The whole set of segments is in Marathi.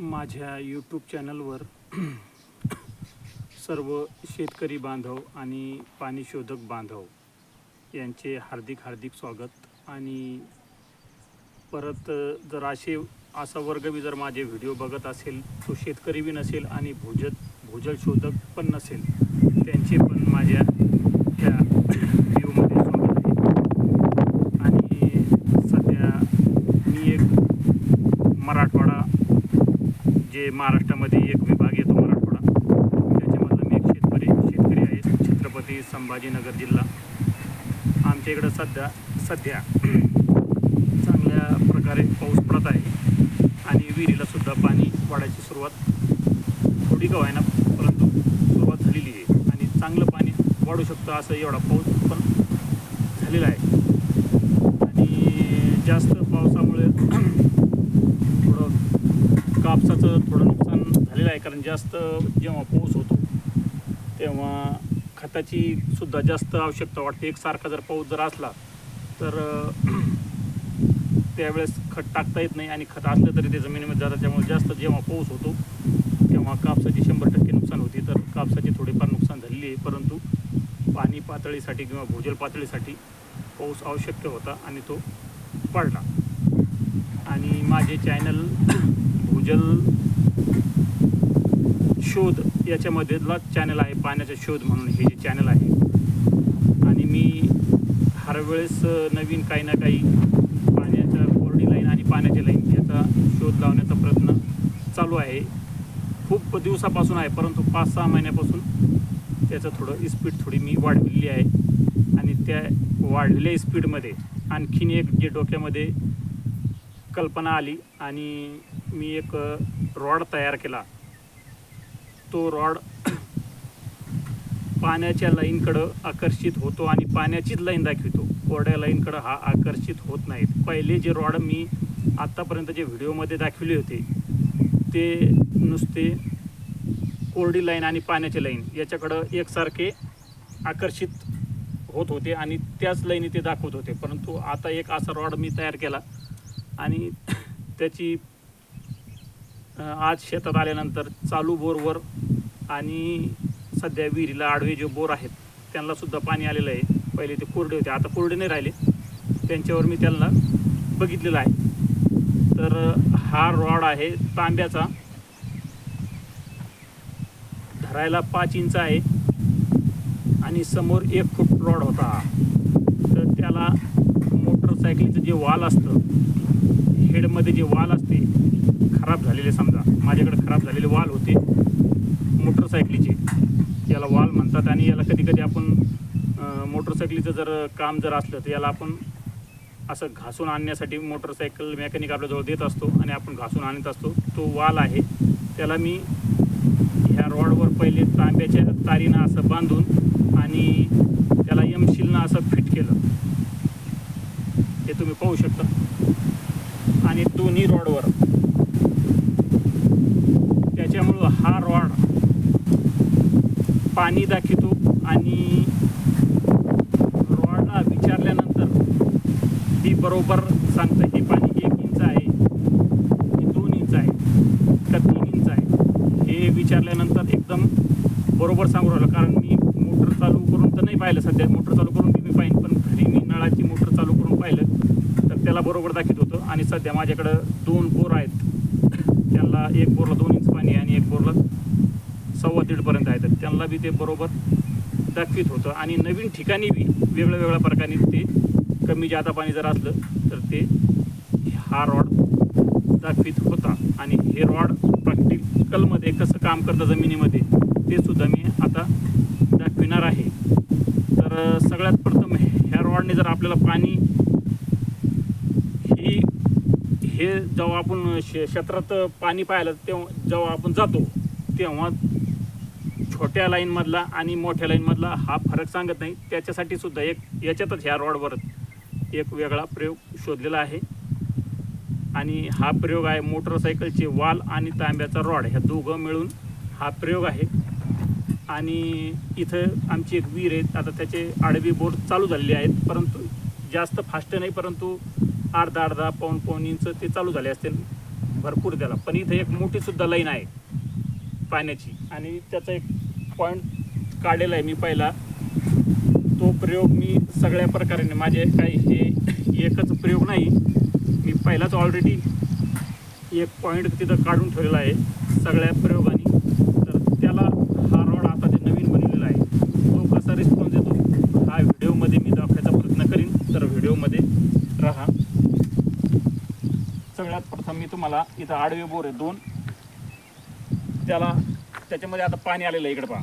माझ्या यूट्यूब चॅनलवर सर्व शेतकरी बांधव आणि पाणी शोधक बांधव यांचे हार्दिक हार्दिक स्वागत. आणि परत जर असे असा वर्ग बी जर माझे व्हिडिओ बघत असेल तो शेतकरी बी नसेल आणि भूजल भूजल शोधक पण नसेल त्यांचे पण माझ्या ह्या व्हिडिओमध्ये स्वागत आहे आणि सध्या मी एक मराठवाडा जे महाराष्ट्रामध्ये एक विभाग येतो मराठवाडा. त्याच्यामधला मी एक शेतकरी शेतकरी आहे छत्रपती संभाजीनगर जिल्हा. आमच्या इकडं सध्या सध्या चांगल्या प्रकारे पाऊस पडत आहे आणि विहिरीला सुद्धा पाणी वाढायची सुरुवात थोडी का व्हायना परंतु सुरुवात झालेली आहे आणि चांगलं पाणी वाढू शकतं असं एवढा पाऊस पण झालेला आहे. आणि जास्त पावसामुळे थोडं कापसाचं थोडं नुकसान झालेलं आहे. कारण जास्त जेव्हा पाऊस होतो तेव्हा खताची सुद्धा जास्त आवश्यकता वाटते. एकसारखा जर पाऊस जर असला तर त्यावेळेस खत टाकता येत नाही. आणि खत असलं तरी ते जमिनीमध्ये जातात. त्यामुळे जास्त जेव्हा पाऊस होतो तेव्हा कापसाची शंभर टक्के नुकसान होते. तर कापसाची थोडीफार नुकसान झालेली आहे. परंतु पाणी पातळीसाठी किंवा भूजल पातळीसाठी पाऊस आवश्यक होता आणि तो पडला. आणि माझे चॅनल भूजल शोध याच्यामधला चॅनल आहे पाण्याचा शोध म्हणून हे जे चॅनल आहे. आणि मी हर वेळेस नवीन काही ना काही पाण्याच्या कोरडी लाईन आणि पाण्याची लाईन याचा शोध लावण्याचा प्रयत्न चालू आहे. खूप दिवसापासून आहे परंतु पाच सहा महिन्यापासून त्याचं थोडं स्पीड थोडी मी वाढलेली आहे. आणि त्या वाढलेल्या स्पीडमध्ये आणखीन एक जे डोक्यामध्ये कल्पना आली आणि मी एक रॉड तयार केला. तो रॉड पाण्याच्या लाईनकडं आकर्षित होतो आणि पाण्याचीच लाईन दाखवितो. कोरड्या लाईनकडं हा आकर्षित होत नाहीत. पहिले जे रॉड मी आत्तापर्यंत जे व्हिडिओमध्ये दाखविले होते ते नुसते कोरडी लाईन आणि पाण्याची लाईन याच्याकडं एकसारखे आकर्षित होत होते आणि त्याच लाईनी ते दाखवत होते. परंतु आता एक असा रॉड मी तयार केला आणि त्याची आज शेतात आल्यानंतर चालू बोरवर आणि सध्या विहिरीला आडवे जे बोर आहेत त्यांनासुद्धा पाणी आलेलं आहे. पहिले ते कोरडे होते आता कोरडे नाही राहिले. त्यांच्यावर मी त्यांना बघितलेलं आहे. तर हा रॉड आहे तांब्याचा. धरायला पाच इंच आहे. आणि समोर एक फूट रॉड होता. तर त्याला मोटरसायकलीचं जे वाल असतं हेडमध्ये जे वाल असते खराब झालेले समजा माझ्याकडे खराब झालेले वाल होते मोटरसायकलीचे याला वाल म्हणतात आणि याला कधी कधी आपण मोटरसायकलीचं जर काम जर असलं तर याला आपण असं घासून आणण्यासाठी मोटरसायकल मेकॅनिक आपल्याजवळ देत असतो आणि आपण घासून आणत असतो. तो वाल आहे त्याला मी ह्या रॉडवर पहिले तांब्याच्या तारीनं असं बांधून आणि त्याला यमशिलनं असं फिट केलं. हे तुम्ही पाहू शकता. आणि दोन्ही रॉडवर त्याच्यामुळं हा रॉड पाणी दाखवतो आणि रॉडला विचारल्यानंतर ती बरोबर सांगतं हे पाणी एक इंच आहे हे दोन इंच आहे का तीन इंच आहे? हे विचारल्यानंतर एकदम बरोबर सांगू राहिलं कारण मी मोटर चालू करून तर नाही पाहिलं सध्या मोटर चालू करून बी मी पाहिन पण घरी मी नळाची मोटर चालू करून पाहिलं तर त्याला बरोबर दाखवत होतं आणि सध्या माझ्याकडं दोन बोर आहेत. त्यांना एक बोरला दोन इंच पाणी आहे आणि एक बोरला सव्वा दीडपर्यंत आहे. तर त्यांना बी ते बरोबर दाखवित होतं. आणि नवीन ठिकाणी बी वेगळ्या वेगळ्या प्रकारे ते कमी जादा पाणी जर असलं तर ते हा रॉड दाखवित होता. आणि हे रॉड प्रॅक्टिकलमध्ये कसं काम करतं जमिनीमध्ये ते सुद्धा मी आता दाखविणार आहे. तर सगळ्यात प्रथम ह्या रॉडने जर आपल्याला पाणी ही हे जेव्हा आपण शे क्षेत्रात पाणी पाहिलं तेव्हा जेव्हा आपण जातो तेव्हा छोट्या लाईनमधला आणि मोठ्या लाईनमधला हा फरक सांगत नाही. त्याच्यासाठी सुद्धा एक याच्यातच ह्या रॉडवर एक वेगळा प्रयोग शोधलेला आहे. आणि हा प्रयोग आहे मोटरसायकलचे वाल आणि तांब्याचा रॉड ह्या दोघं मिळून हा प्रयोग आहे. आणि इथं आमची एक विहीर आहे. आता त्याचे आडवी बोर चालू झालेले आहेत परंतु जास्त फास्ट नाही परंतु अर्धा अर्धा पाऊण पाऊण इंच ते चालू झाले असते भरपूर त्याला. पण इथं एक मोठी सुद्धा लाईन आहे पाण्याची. आणि त्याचा एक पॉईंट काढलेला आहे मी पहिला. तो प्रयोग मी सगळ्या प्रकाराने माझे काही हे एकच प्रयोग नाही मी पहिलाच ऑलरेडी एक पॉईंट तिथं काढून ठेवलेला आहे. सगळ्या प्रयोगाने तर त्याला हा रॉड आता जे नवीन बनलेला आहे तो कसा रिस्पॉन्स देतो हा व्हिडिओमध्ये मी दाखवायचा प्रयत्न करीन तर व्हिडिओमध्ये राहा सगळ्यात प्रथम मी तुम्हाला इथं आडवे बोर आहे दोन. त्याला त्याच्यामध्ये आता पाणी आलेलं आहे इकडे पहा.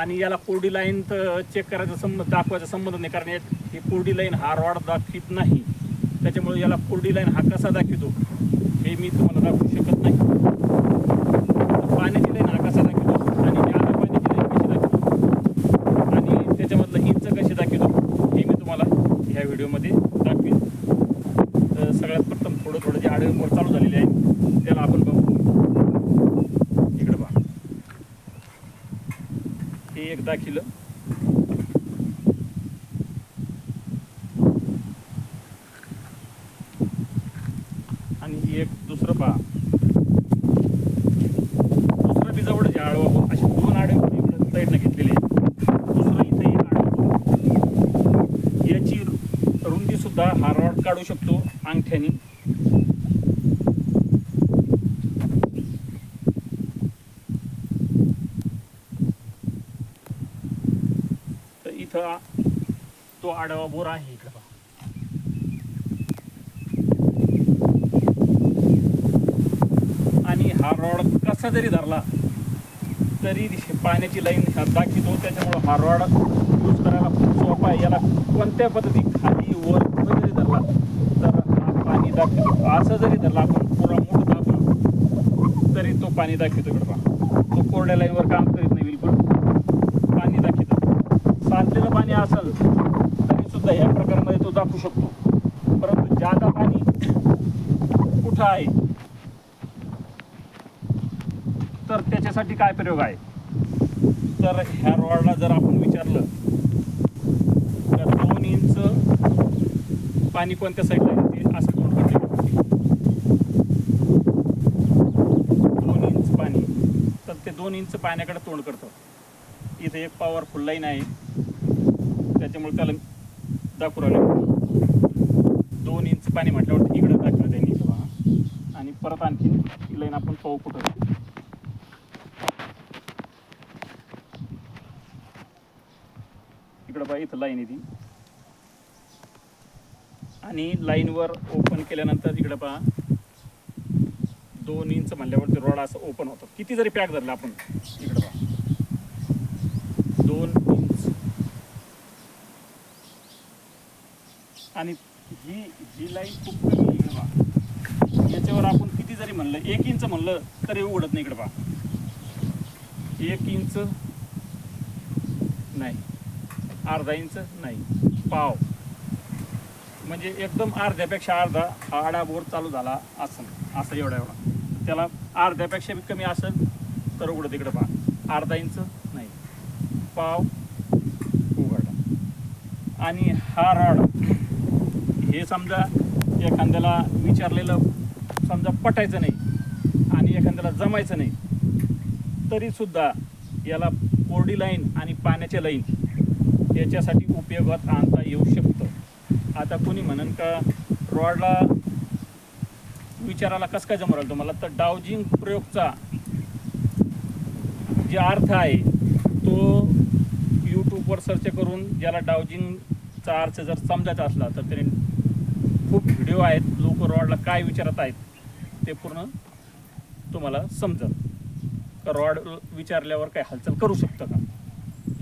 आणि याला कोरडी लाईन तर चेक करायचा संबंध दाखवायचा संबंध नाही कारण यात ही कोरडी लाईन हा रॉड दाखवित नाही. त्याच्यामुळे याला कोरडी लाईन हा कसा दाखवितो हे मी तुम्हाला दाखवू शकत नाही तर पाण्याची लाईन हा कसा दाखवितो आणि ज्यादा पाण्याची लाईन कशी दाखवितो आणि त्याच्यामधलं इंच कशी दाखवितो हे मी तुम्हाला ह्या व्हिडिओमध्ये दाखवीन तर सगळ्यात प्रथम थोडं थोडं जे आडवे बोर चालू झालेले आहे त्याला आपण बघू इकडे पहा हे एक दाखिलं आणि ही एक दुसरं पहा. दुसरं बी जवळ जे आडवा असे दोन आडवे इकडे साईडनं घेतलेले आहेत. दुसरं इथे आडवं याची रुंदी सुद्धा हा रॉड काढू शकतो अंगठ्याने तर इथं तो आडवा बोर आहे इकडं पहा. आणि हा रॉड कसा जरी धरला तरी पाण्याची लाईन ह्या दाखवतो त्याच्यामुळं हा रॉड यूज करायला खूप सोपा आहे. याला कोणत्या पद्धती खाली वर कुठं जरी धरला तर हा पाणी दाखवतो. असं जरी धरला आपण पुरा मोठ दाखवलो तरी तो पाणी दाखवतो इकडं पहा. तो कोरड्या लाईनवर काम करीत नाही बिलकुल. पाणी असेल तरी सुद्धा ह्या प्रकारामध्ये तो दाखवू शकतो. परंतु जादा पाणी कुठं आहे? तर त्याच्यासाठी काय प्रयोग आहे? तर ह्या रॉडला जर आपण विचारलं तर दोन इंच पाणी कोणत्या साईडला आहे? ते असं तोंड दोन इंच पाणी. तर ते दोन इंच पाण्याकडे तोंड करतं. इथे एक पॉवरफुल लाईन आहे. त्याच्यामुळे त्याला दाखवू आले दोन इंच पाणी म्हटल्यावर इकडं दाखवलं त्यांनी. इथं आणि परत आणखी लाईन आपण पाहू कुठं. इकडं पहा इथं लाईन येते ती. आणि लाईनवर ओपन केल्यानंतर इकडं पहा. दोन इंच म्हणल्यावरती रोड असं ओपन होतं. किती जरी पॅक धरला आपण इकडं पहा दोन इंच आणि ही ही लाईन खूप कमी आहे इकडं पहा. याच्यावर आपण किती जरी म्हणलं एक इंच म्हणलं तरी उघडत नाही इकडं पहा. एक इंच नाही. अर्धा इंच नाही. पाव. म्हणजे एकदम अर्ध्यापेक्षा अर्धा हा आडा बोर चालू झाला असं असं एवढा एवढा त्याला अर्ध्यापेक्षा बी कमी असेल तर उघडत इकडं पहा. अर्धा इंच नाही. पाव उघडा. आणि हा रॉड हे समजा एखाद्याला विचारलेलं समजा पटायचं नाही आणि एखाद्याला जमायचं नाही तरीसुद्धा याला कोरडी लाईन आणि पाण्याच्या लाईन याच्यासाठी उपयोगात आणता येऊ शकतं. आता कोणी म्हणन का रॉडला विचारायला कसं काय जमवलं तुम्हाला? तर डावजिंग प्रयोगचा जे अर्थ आहे तो यूट्यूबवर सर्च करून ज्याला डावजिंगचा अर्थ जर समजायचा असला तर त्याने खूप व्हिडिओ आहेत लोक रॉडला काय विचारत आहेत ते पूर्ण तुम्हाला समजेल. का रॉड विचारल्यावर काय हालचाल करू शकतं का?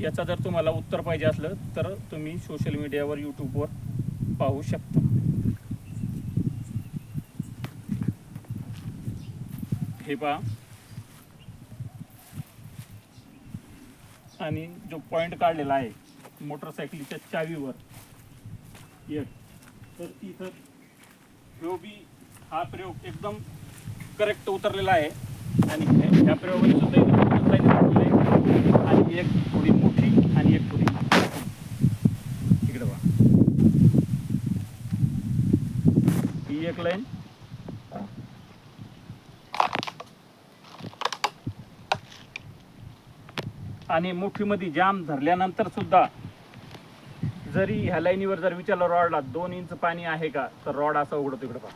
याचा जर तुम्हाला उत्तर पाहिजे असलं तर तुम्ही सोशल मीडियावर यूट्यूबवर पाहू शकता. हे पहा. आणि जो पॉईंट काढलेला आहे मोटरसायकलीच्या चावीवर. एक. तर इथं ह्यो बी हा प्रयोग एकदम करेक्ट उतरलेला आहे. आणि ह्या प्रयोगाने सुद्धा आणि एक थोडी मोठी आणि एक थोडी इकडे बघा. ही एक लाईन आणि मुठीमध्ये जाम धरल्यानंतर सुद्धा जरी ह्या लाईनीवर जर विचारलं रॉडला दोन इंच पाणी आहे का? तर रॉड असा उघडतो इकडे पहा.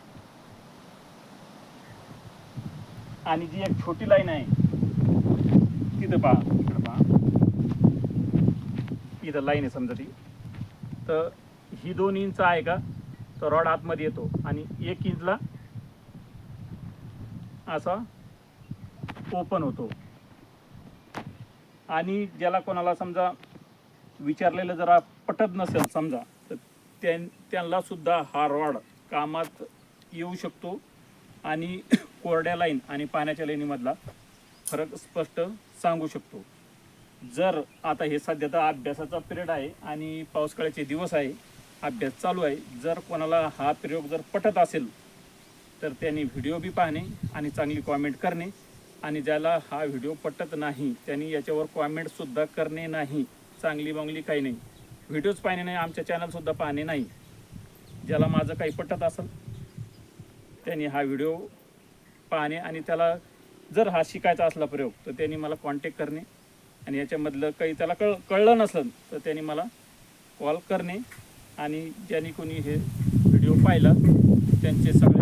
आणि जी एक छोटी लाईन आहे तिथं पहा इकडं पहा. इथं लाईन आहे समजा ती. तर ही दोन इंच आहे का? तर रॉड आतमध्ये येतो. आणि एक इंचला असा ओपन होतो. आणि ज्याला कोणाला समजा विचारलेलं जरा पटत नसेल समजा तर त्यां त्यांना सुद्धा हा रॉड कामात येऊ शकतो आणि कोरड्या लाईन आणि पाण्याच्या लाईनीमधला फरक स्पष्ट सांगू शकतो. जर आता हे सध्या तर अभ्यासाचा पिरियड आहे आणि पावसाळ्याचे दिवस आहे अभ्यास चालू आहे जर कोणाला हा प्रयोग जर पटत असेल तर त्यांनी व्हिडिओ बी पाहणे आणि चांगली कॉमेंट करणे आणि ज्याला हा व्हिडिओ पटत नाही त्यांनी याच्यावर कॉमेंटसुद्धा करणे नाही चांगली बांगली काही नाही. व्हिडिओज पाहणे नाही आमच्या चॅनलसुद्धा पाहणे नाही. ज्याला माझं काही पटत असेल त्यांनी हा व्हिडिओ पाहणे आणि त्याला जर हा शिकायचा असला प्रयोग तर त्यांनी मला कॉन्टॅक्ट करणे आणि याच्यामधलं काही त्याला कळ कळलं नसेल तर त्यांनी मला कॉल करणे आणि ज्यांनी कोणी हे व्हिडिओ पाहिला त्यांचे सगळे